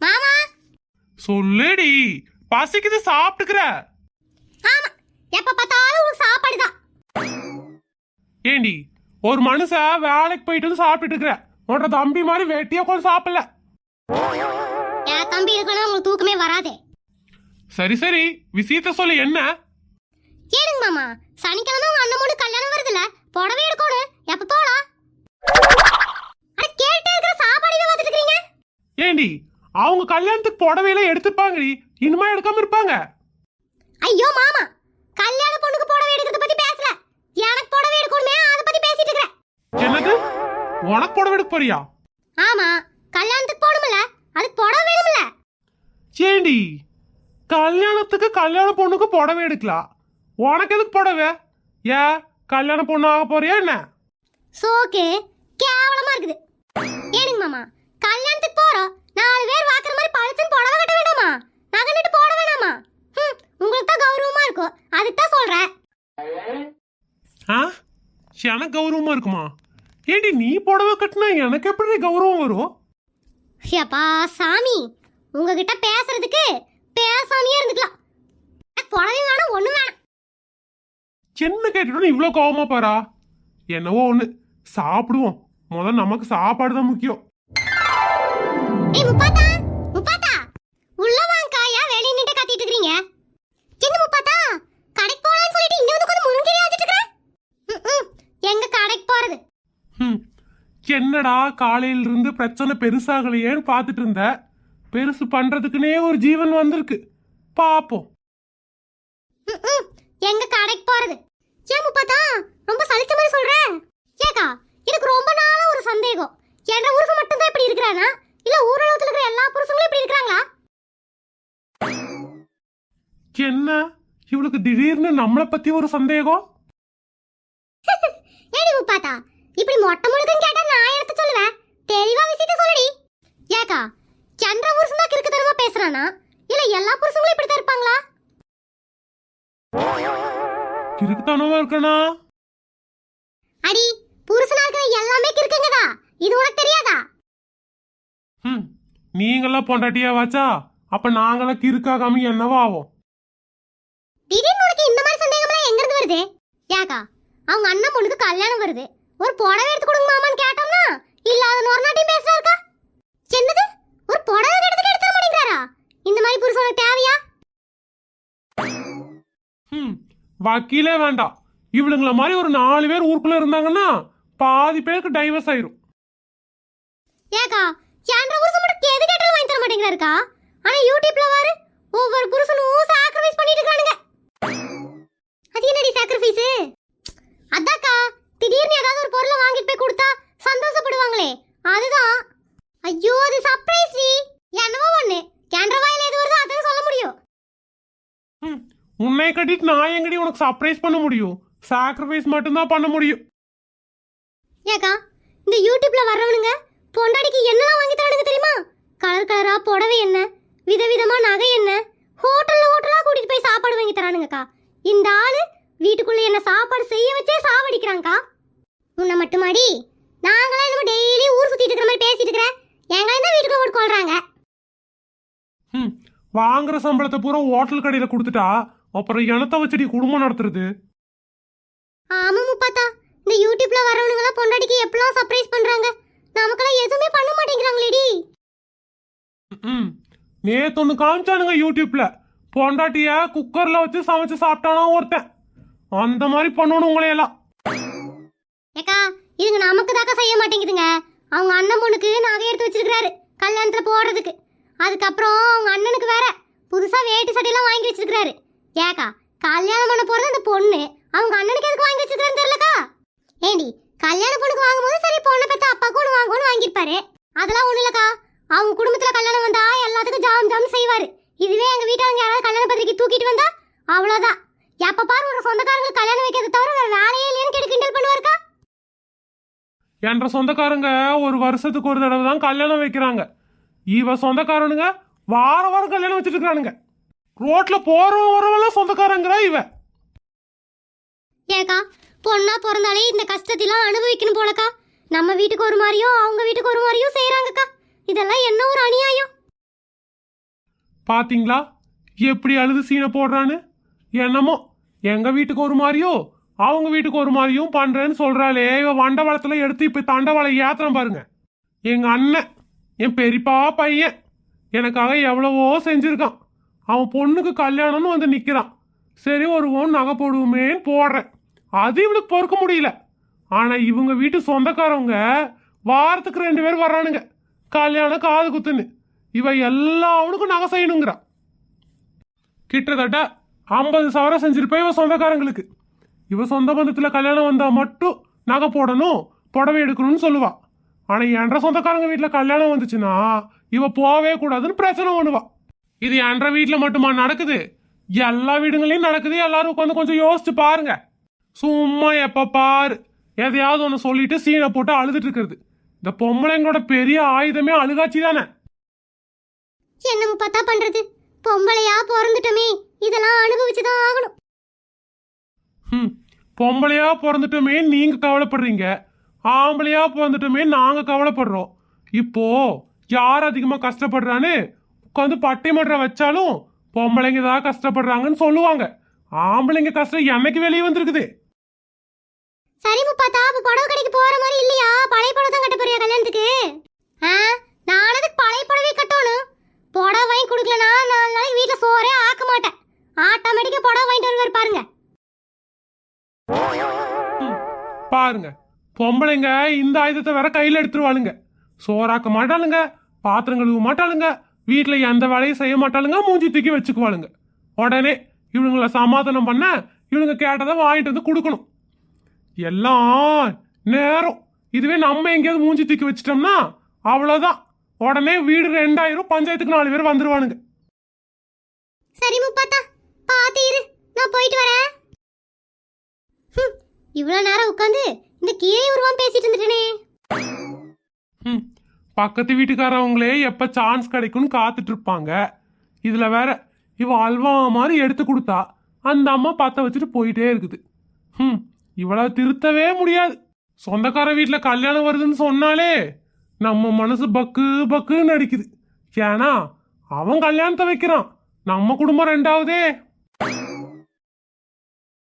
மாமா? சொல்லுடி பசிக்குது சாப்பிட்டுக்கிற. ஆமா எப்ப பார்த்தாலும் உங்களுக்கு சாப்பாடு தான் ஏண்டி ஒரு மனுஷன் வேலைக்கு போயிட்டு வந்து சாப்பிட்டுட்டு இருக்கிற. உன்னோட தம்பி மாதிரி வெட்டியா கொஞ்சம் சாப்பிடல. என் தம்பி இருக்கணும் உங்களுக்கு தூக்கமே வராதே. சரி சரி விஷயத்த சொல்லு என்ன? கேளுங்க மாமா சனிக்கிழமை உங்க அண்ணன் பொண்ணு கல்யாணம் வருதுல புடவை எடுக்கணும் எப்ப போலாம்? அட கேட்டே இருக்கிற சாப்பாடு பார்த்துட்டு இருக்கீங்க ஏண்டி அவங்க கல்யாணத்துக்கு புடவையெல்லாம் எடுத்துப்பாங்கடி இனிமே எடுக்காம இருப்பாங்க. ஐயோ மாமா. கல்யாண பொண்ணுக்கு புடவை எடுக்கிறத பத்தி பேசல. எனக்கு புடவை எடுக்கணுமே அதை பத்தி பேசிட்டு இருக்கிறேன். என்னது? உனக்கு புடவை எடுக்க போறியா? ஆமா. கல்யாணத்துக்கு போகணும்ல. அதுக்கு புடவை வேணும்ல. ஏண்டி? கல்யாணத்துக்கு கல்யாண பொண்ணுக்கு புடவை எடுக்கலாம் உனக்கு எதுக்கு புடவை? ஏன் கல்யாண பொண்ணு ஆக போறியா என்ன? சோக்கு கேவலமா இருக்குது. ஏனுங்க மாமா. கல்யாணத்துக்கு போறோம் நாலு பேர் வாக்குற மாதிரி பழுத்துன்னு புடவை கட்ட வேண்டாமா நகை நட்டு போட வேணாமா ஹம், உங்களுக்கு தான் கௌரவமா இருக்கும் அதுக்கு தான் சொல்றேன். ஆ? எனக்கு கௌரவமா இருக்குமா? ஏண்டி நீ புடவை கட்டினா எனக்கு எப்படி கௌரவம் வரும்? அப்பா சாமி உங்ககிட்ட பேசுறதுக்கு பேசாமையே இருந்துக்கலாம். புடவை வேணாம் ஒண்ணு வேணாம். என்ன கேட்டுட்டு இவ்வளோ கோவமா பாரா? என்னவோ ஒன்று சாப்பிடுவோம். முதல்ல நமக்கு சாப்பாடு தான் முக்கியம். என்னடா காலையில இருந்து பிரச்சனை பெருசாகலையேன்னு பார்த்துட்டு இருந்த பெருசு பண்றதுக்குனே ஒரு ஜீவன் வந்திருக்கு. பாப்போம். எங்க கடைக்கு போறது? ஏன் முப்பாத்தா ரொம்ப சலிச்ச மாதிரி சொல்ற? ஏக்கா எனக்கு ரொம்ப நாளா ஒரு சந்தேகம். என்ற புருஷன் மட்டும் தான் இப்படி இருக்கிறானா? இல்ல ஊரகத்துல இருக்கிற எல்லா புருஷங்களும் இப்படி இருக்கிறாங்களா? என்ன? இவளுக்கு திடீர்னு நம்மளை பத்தி ஒரு சந்தேகம் ஏடி முப்பாத்தா இப்படி மொட்டை முழுதுன்னு கேட்டா நான் எடுத்து சொல்லுவேன் தெளிவா விஷயத்த சொல்லுடி ஏக்கா சந்திர புருஷன் தான் கிறுக்குத்தனமா பேசுறானா இல்ல எல்லா புருஷங்களும் இப்படி தான் இருப்பாங்களா கிறுக்குத்தனமா இருக்கனா அடி புருஷனா இருக்கிற எல்லாமே கிறுக்குங்கதா இது உனக்கு தெரியாதா? ம் நீங்களாம் பொண்டாட்டியா வாச்சா அப்ப நாங்களாம் கிறுக்காகாம என்னவா ஆவோம்? திடீர்னு உனக்கு இந்த மாதிரி சந்தேகம்லாம் எங்க இருந்து வருது? ஏக்கா அவங்க அண்ணன் பொண்ணுக்கு கல்யாணம் வருது. ஒரு புடவை எடுத்து கொடுங்க மாமான்னு கேட்டோம்னா இல்லாத நொறநாட்டியும் பேசுறாருக்கா? என்னது? ஒரு புடவை எடுத்து தர மாட்டேங்கிறாரா? இந்த மாதிரி புருஷன் உனக்கு தேவையா வக்கீலே வேண்டாம். இவளுங்கள மாதிரி ஒரு நாலு பேர் ஊருக்குள்ள இருந்தாங்கன்னா பாதி பேருக்கு டைவர்ஸ் ஆயிரும். ஏக்கா என்ற புருஷன் மட்டும் எது கேட்டாலும் வாங்கி தர மாட்டேங்கிறாருக்கா? ஆனா யூடியூப்ல பாரு ஒவ்வொரு புருஷனும் சாக்ரிஃபைஸ் பண்ணிட்டு இருக்கானுங்க. அது என்னடி சாக்ரிஃபைஸ் அதாக்கா திடீர்னு ஏதாவது ஒரு பொருளை வாங்கிட்டு போய் கொடுத்தா சந்தோஷப்படுவாங்களே அதுதான். ஐயோ அது சர்ப்ரைஸ் டி. என்னவோ ஒண்ணு. கேன்ற வாயில எது வருதோ அதான் சொல்ல முடியும். உன்னை கட்டிட்டு நான் எங்கடி உனக்கு சர்ப்ரைஸ் பண்ண முடியும்? சாக்ரிஃபைஸ் மட்டும்தான் பண்ண முடியும். ஏக்கா இந்த யூடியூப்ல வர்றவனுங்க பொண்டாடிக்கு என்னலாம் வாங்கி தரானுங்க தெரியுமா? கலர் கலரா புடவை என்ன விதவிதமா நகை என்ன ஹோட்டல்ல ஹோட்டலா கூட்டிட்டு போய் சாப்பாடு வாங்கி தரானுங்கக்கா. இந்த ஆளு வீட்டுக்குள்ள என்ன சாப்பாடு செய்ய வச்சே சாவடிக்கிறாங்கக்கா உன்னை மட்டுமாடி நாங்களாம் நம்ம டெய்லி ஊர் சுத்திட்டு இருக்கிற மாதிரி பேசிட்டு இருக்கிற எங்களை தான் வீட்டுக்குள்ள ஓட்டு கொள்றாங்க. வாங்குற சம்பளத்தை பூரா ஹோட்டல் கடையில் கொடுத்துட்டா அப்புறம் இனத்தை வச்சுடி குடும்பம் நடத்துறது? ஆமா முப்பாத்தா இந்த யூடியூப்ல வரவனுங்களாம் பொண்டாடிக்கு எப்பலாம் சர்ப்ரைஸ் பண்றாங்க? நமக்கெல்லாம் எதுவுமே பண்ண மாட்டேங்கிறாங்களேடி. ம் நேத்து ஒன்று காமிச்சானுங்க யூடியூப்ல. பொண்டாட்டிய குக்கர்ல வச்சு சமைச்சு சாப்பிட்டானா ஒருத்தன். அந்த மாதிரி பண்ணணும் உங்களையெல்லாம். ஏக்கா இதுங்க நமக்கு தாக்கா செய்ய மாட்டேங்குதுங்க. அவங்க அண்ணன் பொண்ணுக்கு நகை எடுத்து வச்சிருக்காரு கல்யாணத்துல போடுறதுக்கு. அதுக்கப்புறம் அவங்க அண்ணனுக்கு வேற புதுசா வேட்டி சட்டையெல்லாம் வாங்கி வச்சிருக்காரு ஏக்கா கல்யாணம் பண்ண போறது அந்த பொண்ணு. அவங்க அண்ணனுக்கு எதுக்கு வாங்கி வச்சிருக்கான்னு தெரியலக்கா? ஏண்டி கல்யாண பொண்ணுக்கு வாங்கும்போது சரி பொண்ணை பெத்த அப்பாவுக்கு ஒன்று வாங்கணும்னு வாங்கியிருப்பாரு. அதெல்லாம் ஒன்றும் இல்லக்கா. அவங்க குடும்பத்துல கல்யாணம் வந்தா எல்லாத்துக்கும் ஜாம் ஜாம் செய்வாரு. இதுவே எங்க வீட்டாங்க யாராவது கல்யாண பத்திரிக்கை தூக்கிட்டு வந்தா அவ்வளவுதான். எப்ப பாரு ஒரு சொந்தக்காரங்களுக்கு கல்யாணம் வைக்கிறத தவிர வேற வேலையே இல்லையான்னு கேட்டு கிண்டல் பண்ணுவாருக்கா? என்ற சொந்தக்காரங்க ஒரு வருஷத்துக்கு ஒரு தடவை தான் கல்யாணம் வைக்கிறாங்க. இவ சொந்தக்காரனுங்க வார வாரம் கல்யாணம் வச்சுட்டு இருக்கானுங்க ரோட்ல போறவன் வரவெல்லாம் சொந்தக்காரங்கிறா இவ. ஏக்கா பொண்ணா பிறந்தாலே இந்த கஷ்டத்தெல்லாம் அனுபவிக்கணும் போலக்கா. நம்ம வீட்டுக்கு ஒரு மாதிரியும் அவங்க வீட்டுக்கு ஒரு மாதிரியும் செய்கிறாங்கக்கா இதெல்லாம் என்ன ஒரு அநியாயம்? பாத்தீங்களா? எப்படி அழுது சீனை போடுறான்னு? என்னமோ எங்க வீட்டுக்கு ஒரு மாதிரியோ அவங்க வீட்டுக்கு ஒரு மாதிரியும் பண்றேன்னு சொல்றாளே. இவ வண்டவளத்துல எடுத்து இப்ப தண்டவாளை ஏத்துறேன் பாருங்க. எங்க அண்ணன் என் பெரியப்பா பையன் எனக்காக எவ்வளவோ செஞ்சிருக்கான். அவன் பொண்ணுக்கு கல்யாணம்னு வந்து நிக்கிறான். சரி ஒரு ஓன் நகை போடுவோமேன்னு போடுறேன். அது இவளுக்கு பொறுக்க முடியல. ஆனா இவங்க வீட்டு சொந்தக்காரவங்க வாரத்துக்கு ரெண்டு பேர் வர்றானுங்க. கல்யாணம் காது குத்துன்னு. இவ எல்லாவனுக்கும் நகை செய்யணுங்கிறா. கிட்டத்தட்ட ஐம்பது சவரம் செஞ்சிருப்பா இவ சொந்தக்காரங்களுக்கு. இவ சொந்த பந்தத்துல கல்யாணம் வந்தா மட்டும் நகை போடணும் புடவை எடுக்கணும்னு சொல்லுவா. ஆனா என்ற சொந்தக்காரங்க வீட்டுல கல்யாணம் வந்துச்சுன்னா இவ போவே கூடாதுன்னு பிரச்சனை பண்ணுவா. இது என்ற வீட்டுல மட்டுமா நடக்குது? எல்லா வீடுங்களையும் நடக்குது. எல்லாரும் உட்காந்து கொஞ்சம் யோசிச்சு பாருங்க. சும்மா எப்ப பாரு. எதையாவது ஒன்று சொல்லிட்டு சீனை போட்டு அழுதுட்டு இருக்கிறது. இந்த பொம்பளைங்களோட பெரிய ஆயுதமே அழுகாட்சி தானே. என்ன பார்த்தா பண்றது? பொம்பளையா பிறந்துட்டோமே. இதெல்லாம் அனுபவிச்சுதான் ஆகணும். ம் பொம்பளையா பிறந்துட்டோமே நீங்க கவலைப்படுறீங்க. ஆம்பளையா பிறந்துட்டோமே நாங்க கவலைப்படுறோம். இப்போ யார் அதிகமா கஷ்டப்படுறான்னு உட்காந்து பட்டிமன்றம் வச்சாலும் பொம்பளைங்க தான் கஷ்டப்படுறாங்கன்னு சொல்லுவாங்க. ஆம்பளைங்க கஷ்டம் என்னைக்கு வெளியே வந்திருக்குது? சரி முப்பாத்தா அப்ப புடவை கடைக்கு போற மாதிரி இல்லையா? பழைய புடவை தான் கட்ட போறியா கல்யாணத்துக்கு? ஆ? நான் அதுக்கு பழைய புடவை கட்டணும்? புடவை வாங்கி கொடுக்கலனா நாலு நாளைக்கு வீட்டில் சோறே ஆக்க மாட்டேன். ஆட்டோமேட்டிக்கா புடவை வாங்கிட்டு வருவார் பாருங்க. பாருங்க. பொம்பளைங்க இந்த ஆயுதத்தை வேற கையில் எடுத்துருவாளுங்க. சோறாக்க மாட்டாளுங்க பாத்திரம் கழுவ மாட்டாளுங்க வீட்டில் எந்த வேலையும் செய்ய மாட்டாளுங்க மூஞ்சி தூக்கி வச்சுக்குவாளுங்க. உடனே இவங்களை சமாதானம் பண்ண இவங்க கேட்டதை வாங்கிட்டு வந்து கொடுக்கணும். எல்லாம் நேரம். இதுவே நம்ம எங்கேயாவது மூஞ்சி தூக்கி வச்சிட்டோம்னா அவ்வளோதான் உடனே வீடு ரெண்டாயிரம் பஞ்சாயத்துக்கு நாலு பேர் வந்துருவானுங்க. சரி முப்பாத்தா பாத்து இரு. நான் போயிட்டு வரேன். ஹம், இவ்வளவு நேரம் உட்காந்து இந்த கீரை உருவம் பேசிட்டு இருந்துட்டேனே. பக்கத்து வீட்டுக்காரவங்களே எப்ப சான்ஸ் கிடைக்கும்னு காத்துட்டு இருப்பாங்க. இதுல வேற இவ அல்வா மாதிரி எடுத்து கொடுத்தா அந்த அம்மா பத்த வச்சுட்டு போயிட்டே இருக்குது. ம் இவளா திருத்தவே முடியாது. சொந்தக்கார வீட்டுல கல்யாணம் வருதுன்னு சொன்னாலே நம்ம மனசு பக்கு பக்குன்னு அடிக்குது. ஏன்னா அவன் கல்யாணத்தை வைக்கிறான். நம்ம குடும்பம் ரெண்டாவதே.